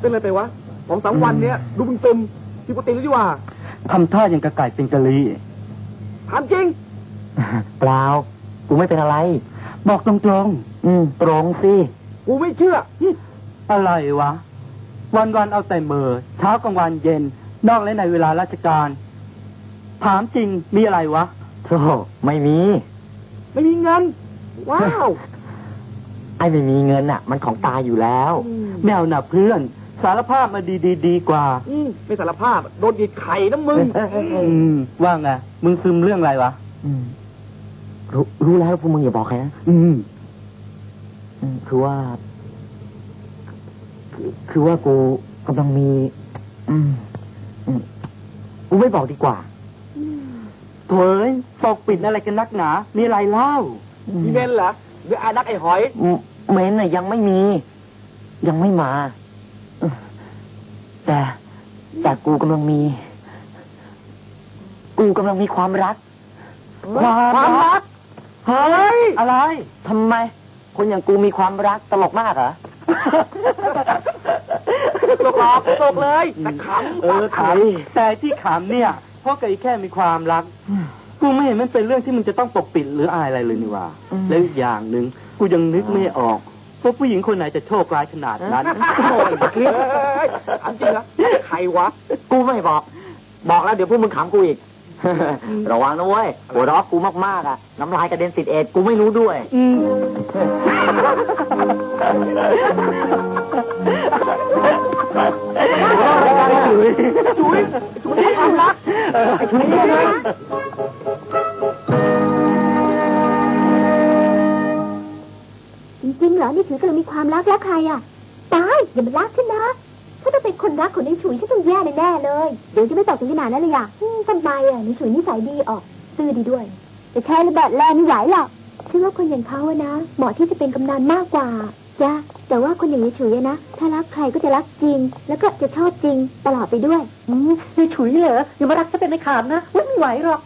เป็นอะไรไปวะสองสามวันเนี้ยดูมึงตึมที่ปกติหรือว่าทำท่าอย่างกระไก่เป็นกะลีถามจริง เปล่า กูไม่เป็นอะไร บอกตรงตรงอืม ตรงสิ กูไม่เชื่อ อะไรวะ วันวันเอาแต่เมอเช้ากลางวันเย็น นอกและในเวลาราชการ ถามจริงมีอะไรวะ โธ่ไม่มี ไม่มีเงิน ว้าว ไอ้ไม่มีเงินอะ มันของตายอยู่แล้ว แมวหนับเพื่อน สารภาพมาดีดีๆดีกว่าอืมไม่สารภาพ โดนดีดไข่นะมึงอืมว่าไงมึงซึมเรื่องอะไรวะอืมรู้รู้แล้วพวกมึงอย่าบอกใครนะอืมอืมคือว่าคือคือว่ากูกำลังมี อืมอืมกูไม่บอกดีกว่า เผยปกปิดอะไรกันนักหนา มีอะไรเล่ามีเมนเหรอหรืออานักไอ้หอยอืมเมนน่ะยังไม่มี ยังไม่มาอืมแต่แต่กูกำลังมี กูกำลังมีความรัก ความรักเฮ้ยอะไรทำไม คนอย่างกูมีความรักตลกมากเหรอตกหลอกตกเลยแต่ขำเออขำแต่ที่ขำเนี่ยเพ ราะไก่แค่มีความรัก กูไม่เห็นมันเป็นเรื่องที่มึงจะต้องปกปิดหรืออายอะไรเลยนี่ว่าอืมแล้วอีกอย่างหนึ่งกูยังนึกไม่ออกว่าผู้หญิงคนไหนจะโชคร้ายขนาดนั้นโอ้ยเฮ้ยถามจริงนะใครวะ กูไม่บอก บอกแล้วเดี๋ยวพวกมึงขำกูอีก ระวังนะเว้ยหัวเร้อกูมากๆอะ น้ำลายกระเด็นติดเอ็ดกูไม่รู้ด้วย จริงๆเหรอนี่ถือกำลังมีความรักแล้วใครอะตายอย่ามารักฉันนะถ้าต้องเป็นคนรักของนายฉุยฉันต้องแย่แน่ๆเลย เดี๋ยวจะไม่ตอบถึงขนาดนั้นเลยอะทำไมอะนายฉุยนิสัยดีออกซื่อดีด้วย แต่แค่ระเบิดแรงไม่ไหวหรอกฉันว่าคนอย่างเขาอะนะเหมาะที่จะเป็นกำนันมากกว่า จ้ะแต่ว่าคนอย่างนายฉุยอะนะ ถ้ารักใครก็จะรักจริง แล้วก็จะชอบจริงตลอดไปด้วยอืมนายฉุยเหรออย่ามารักฉันเป็นในขามนะไม่ไหวหรอก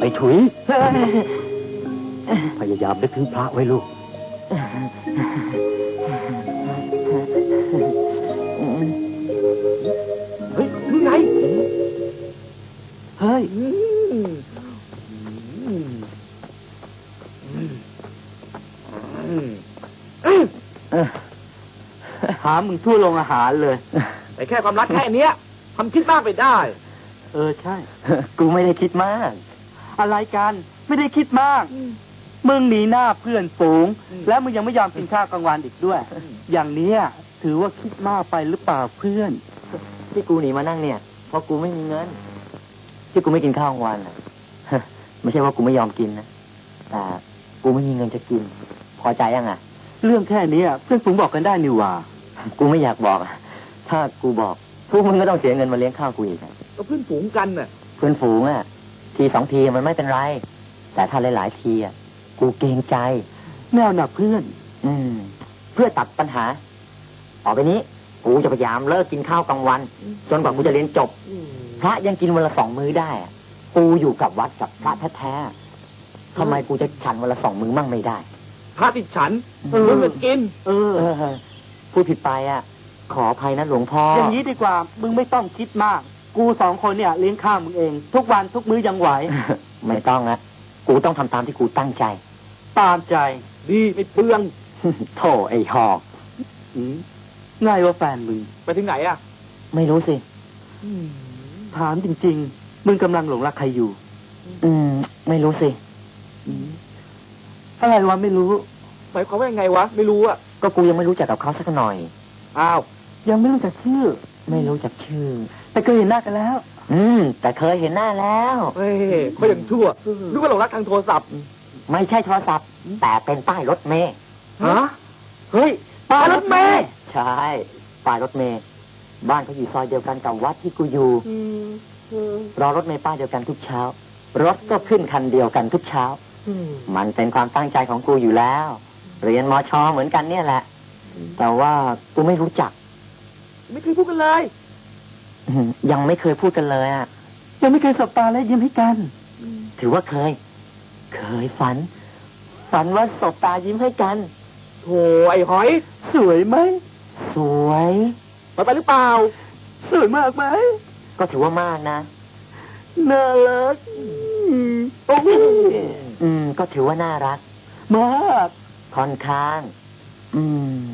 ไอ้ถุย พยายามนึกถึงพระไว้ลูก มึงทั่วโรงอาหารเลย แต่แค่ความรักแค่เนี้ยทำคิดมากไปได้ เออใช่ กูไม่ได้คิดมาก อะไรกันไม่ได้คิดมาก มึงหนีหน้าเพื่อนฝูงอืมแล้วมึงยังไม่ยอมกินข้าวกลางวันอีกด้วย อย่างเนี้ยถือว่าคิดมากไปหรือเปล่าเพื่อน ที่กูหนีมานั่งเนี่ย เพราะกูไม่มีเงิน ที่กูไม่กินข้าวกลางวันอะไม่ใช่ว่ากูไม่ยอมกินนะแต่กูไม่มีเงินจะกิน พอใจยังอะ เรื่องแค่เนี้ยเพื่อนฝูงบอกกันได้นี่หว่า กูไม่อยากบอกอะถ้ากูบอกพวกมึงก็ต้องเสียเงินมาเลี้ยงข้าวกูอีกอะก็เพื่อนฝูงกันน่ะ เพื่อนฝูงอะทีสองทีมันไม่เป็นไร แต่ถ้าหลายๆทีอะกูเกรงใจ แมวหนักเพื่อน อืม เพื่อตัดปัญหาต่อไปนี้ กูจะพยายามเลิกกินข้าวกลางวัน จนกว่ากูจะเรียนจบ พระยังกินวันละสองมื้อได้อะกูอยู่กับวัดกับพระแท้ๆทำไมกูจะฉันวันละสองมื้อมั่งไม่ได้ พระติดฉันเออมึงก็กิน เออเออ พูดผิดไปอะ ขออภัยนะหลวงพ่อออย่างนี้ดีกว่า มึงไม่ต้องคิดมาก กูสองคนเนี่ยเลี้ยงข้าวมึงเอง ทุกวันทุกมื้อยังไหว ไม่ต้องอะกูต้องทำตามที่กูตั้งใจ ตามใจ ดีไม่เปลืองโธ่ไอ้หอกอืมง่ายว่าแฟนมึง ไปถึงไหนอะ ไม่รู้สิ ถามจริง ๆ มึงกำลังหลงรักใครอยู่ อืม ไม่รู้สิ อะไรวะไม่รู้ หมายความว่ายังไงวะ ไม่รู้อะ ก็กูยังไม่รู้จักกับเขาสักหน่อย อ้าว ยังไม่รู้จักชื่อ ไม่รู้จักชื่อ แต่เคยเห็นหน้ากันแล้ว อืม แต่เคยเห็นหน้าแล้วเฮ้ยเขายังชั่วนึกว่าหลงรักทางโทรศัพท์ ไม่ใช่โทรศัพท์ แต่เป็นป้ายรถเมย์ฮะเฮ้ยปลารถเมย์ใช่ป้ายรถเมย์บ้านเขาอยู่ซอยเดียวกันกับวัดที่กูอยู่รอรถเมย์ป้ายเดียวกันทุกเช้า รถก็ขึ้นคันเดียวกันทุกเช้า มันเป็นความตั้งใจของกูอยู่แล้ว เรียนมอชอเหมือนกันเนี่ยแหละ แต่ว่ากูไม่รู้จัก ไม่เคยพูดกันเลยอืมยังไม่เคยพูดกันเลยอะ ยังไม่เคยสบตาและยิ้มให้กัน ถือว่าเคย เคยฝัน ฝันว่าสบตายิ้มให้กันโถไอ้หอย สวยไหม สวยไปไปหรือเปล่า สวยมากไหม ก็ถือว่ามากนะ น่ารัก โอ้โหอืม ก็ถือว่าน่ารัก มาก ค่อนข้าง อืม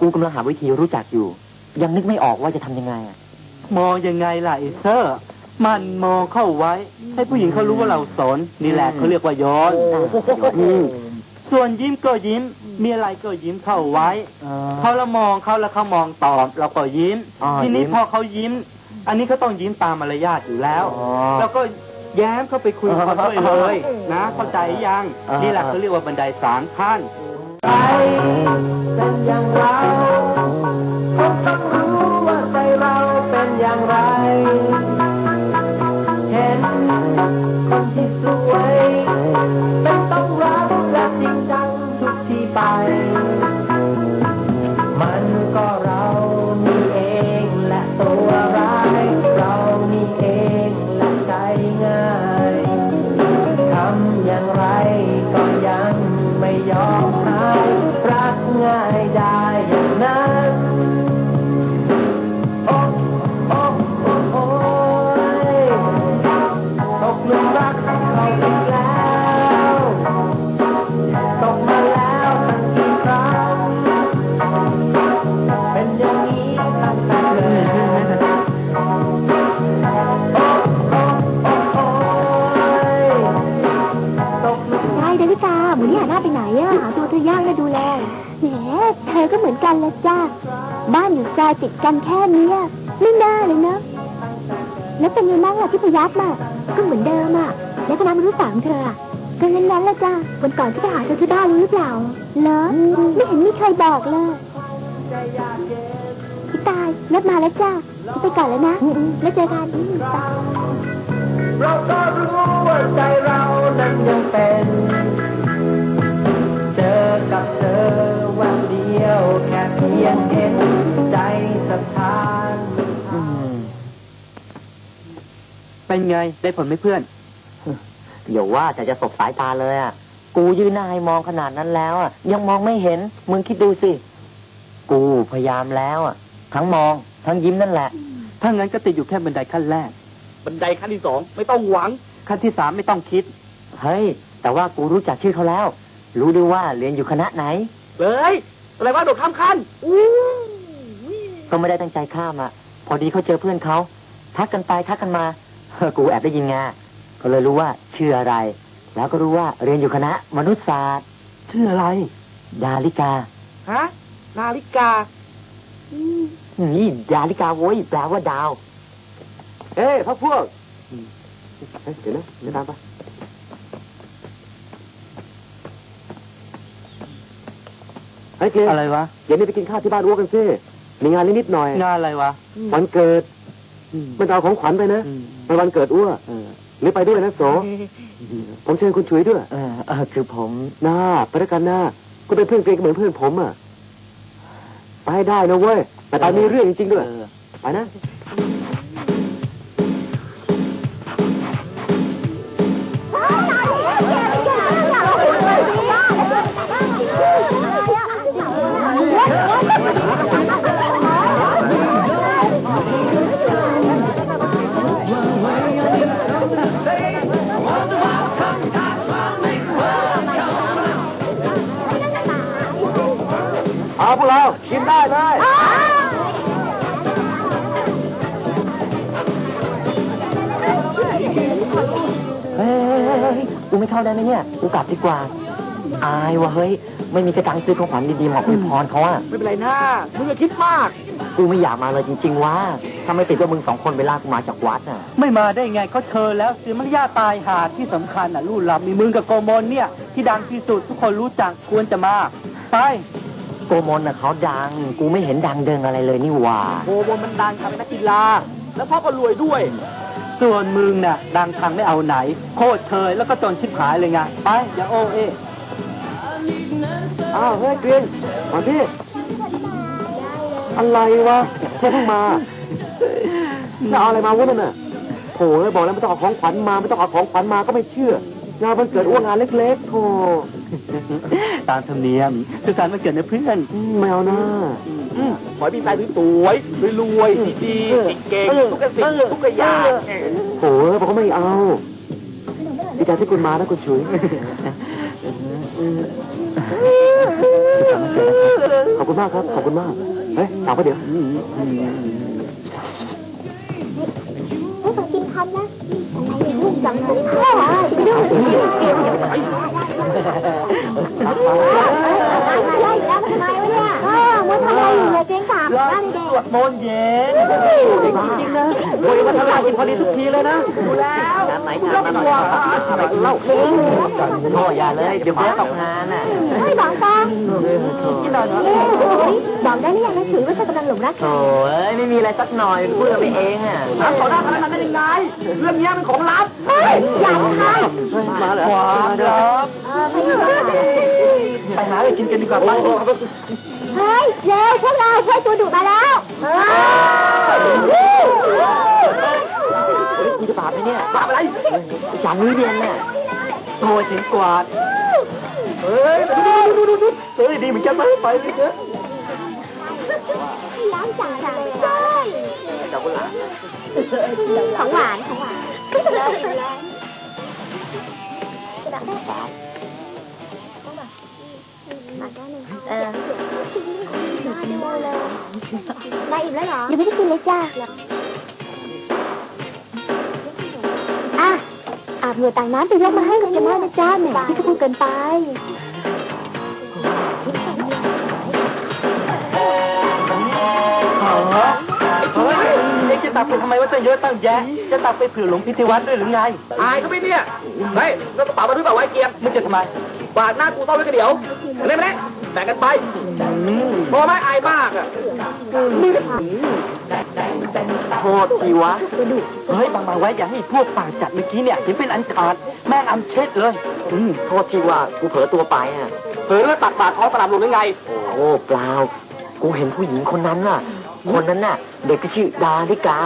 กูกำลังหาวิธีรู้จักอยู่ ยังนึกไม่ออกว่าจะทำยังไงอะมองยังไงล่ะไอเซอร์ มันมองเข้าไว้ ให้ผู้หญิงเขารู้ว่าเราสนนี่แหละเขาเรียกว่าย้อน อืมส่วนยิ้มก็ยิ้ม มีอะไรก็ยิ้มเข้าไว้เขาละมองเขาแล้วเขามองตอบ เราก็ยิ้มอ๋อทีนี้ยิ้มพอเขายิ้ม อันนี้เขาต้องยิ้มตามมารยาทอยู่แล้ว อ๋อ แล้วก็ แย้มเข้าไปคุยกับเขาด้วยเลยนะเข้าใจยังอ่านี่นี่แหละเขาเรียกว่าบันไดสามขั้นใจเป็นอย่างไร ไหนอะหาตัวเธอยากนะดูแลแหมเธอก็เหมือนกันละจ้าบ้านอยู่ซอยติดกันแค่เนี้ยไม่น่าเลยเนะแล้วเป็นไงบ้างล่ะที่พยับมาก็เหมือนเดิมอะแล้วคณะมนุษย์สามเธออะก็งั้นนั้นละจ้าวันก่อนที่ไปหาเธอที่บ้านรู้หรือเปล่าเหรอไม่เห็นมีใครบอกเลยพี่ตายรถมาแล้วจ้าไปก่อนแล้วนะแล้วเจอกันอืมจ้าเราก็รู้ว่าใจเรานั้นยังเป็น เป็นไง ได้ผลไหมเพื่อนเดี๋ยวว่าแต่จะสบสายตาเลยอะ กูยืนหน้าให้มองขนาดนั้นแล้วอะ ยังมองไม่เห็น มึงคิดดูสิ กูพยายามแล้วอะ ทั้งมอง ทั้งยิ้มนั่นแหละ ถ้างั้นก็ติดอยู่แค่บันไดขั้นแรก บันไดขั้นที่สองไม่ต้องหวัง ขั้นที่สามไม่ต้องคิด เฮ้ย แต่ว่ากูรู้จักชื่อเขาแล้ว รู้ด้วยว่าเรียนอยู่คณะไหน เลยอะไรว่าโดดข้ามขั้นอู้ก็ไม่ได้ตั้งใจข้ามอะ พอดีเขาเจอเพื่อนเขาทักกันไปทักกันมาเฮ้อ กูแอบได้ยินไงก็เลยรู้ว่าชื่ออะไร แล้วก็รู้ว่าเรียนอยู่คณะมนุษยศาสตร์ชื่ออะไร ดาลิกา ฮะ นาฬิกา นี่ดาลิกาโว้ยแปลว่าดาว เอ้ยพักพวกเฮ้ยเดี๋ยวนะเดี๋ยวตามไปเฮ้ยเกอะไรวะ เดี๋ยวนี้ไปกินข้าวที่บ้านอ้วกกันซิมีงานนิดๆหน่อย งานอะไรวะ วันเกิดอื มมันเอาของขวัญไปนะอืมมันวันเกิดอ้วหรือไปด้วยนะโส ผมเชิญคุณชุยด้วยเออเออคือผมหน้าไปด้วยกันหน้าก็เป็นเพื่อนเกรงก็เหมือนเพื่อนผมอะไปให้ได้นะเว้ยแต่ตอนนี้เรื่องจริงๆด้วยเออไปนะ กูไม่เข้าได้ไหมเนี่ย กูกลับดีกว่า อายว่ะเฮ้ย ไม่มีกระตังซื้อของขวัญดีๆมาอวยพรเขาอะไม่เป็นไรนะมึงอย่าคิดมาก กูไม่อยากมาเลยจริง ๆว่าถ้าไม่ติดว่ามึงสองคนไปลากกูมาจากวัดอะ ไม่มาได้ไงเขาเชิญแล้วเสียมารยาทตายหาที่สำคัญอะรุ่นลับมีมึงกับโกมลเนี่ย ที่ดังที่สุดทุกคนรู้จักควรจะมา ไปโกมลน่ะเขาดัง กูไม่เห็นดังเดิงอะไรเลยนี่หว่าโอ้โหมันดังทำนักกีฬาแล้วพ่อก็รวยด้วย ส่วนมึงน่ะดังทางไม่เอาไหน โคตรเชยแล้วก็จนชิบหายเลยไงไปอย่าโอเออ้าวเฮ้ยเกรีนมาพี่อะไรวะเธอเพิ่งมาจะเอาอะไรมาวะนั่นน่ะโถ่เลยบอกแล้วไม่ต้องเอาของขวัญมาไม่ต้องเอาของขวัญมาก็ไม่เชื่อ งานมันเกิดอ้วงงานเล็กๆโธ่ตามธรรมเนียมสุสันวันเกิดนะเพื่อนอืมไม่เอานะขอให้มีแฟนสวยๆรวยๆดีๆเก่งๆทุกสิ่งทุกอย่างโถ่บอกว่าไม่เอาดีใจที่คุณมานะคุณฉุยขอบคุณมากครับขอบคุณมากเฮ้ยถามก็เดี๋ยวให้ฟังกินคำนะอะไรเนี่ยลูกจังเลย ไปดูอะไรแล้วทำไมวะเนี่ยอ้าวมันทำอะไรอยู่เนี่ยเจ๊งสามบ้านเด็กสวดมนต์เย็นจริงๆนะโอ้ยวันทลายกินพอดีทุกทีเลยนะงานไหนงานมันอะไรกูเล่าโทษอย่าเลยเดี๋ยวเพื่อตกงานอะไม่ บอกได้หรือยังนะฉุยว่าเธอกำลังหลงรักโถ่เอ้ยไม่มีอะไรสักหน่อยพูดกันไปเองอะถามต่อหน้าพนักงานได้ยังไงเรื่องนี้เป็นของลับเฮ้ยอย่าทมาเหรอความลับำเอไปหาอะไรกินกันดีกว่าไปเฮ้ยเร็วพวกเราช่วยตัวดุมาแล้วเฮ้ยกูจะปราบไหมเนี่ยปราบอะไรจังนี้เรียนเนี่ยโทรถึงกวาด เฮ้ยดูดูดูดูเฮ้ยดีเหมือนกันไหมไปเลยเถอะล้างจัาบเหงื่อต่างน้ำไปยกมาให้กับจะมานะจ้าแหมที่จะพูดเกินไปเฮ้ยเอ็งจะตักไปทำไมว่าตั้งเยอะตั้งแยะ จะตักไปเผื่อหลวงพิธีวัดด้วยหรือไง อายเขาไม่เนี่ยเฮ้ยแล้วกระเป๋ามาด้วยเปล่าวะไอ้เกียร์มึงจะทำไมบาดหน้ากูต้องไว้กันเดี๋ยวเล่นไหมแบ่งกันไปพอไหมอายมากอะ โทษทีวะ เฮ้ยบางมาไว้อย่าให้พวกปากจัดเมื่อกี้เนี่ยเห็นเป็นอันขาด แม่งอำเช็ดเลย อืมโทษทีว่ากูเผลอตัวไปอะ เผลอแล้วตักบาตรท้องตลาดลงหรือไง โอ้เปล่า กูเห็นผู้หญิงคนนั้นน่ะ คนนั้นน่ะ เด็กก็ชื่อดาริกา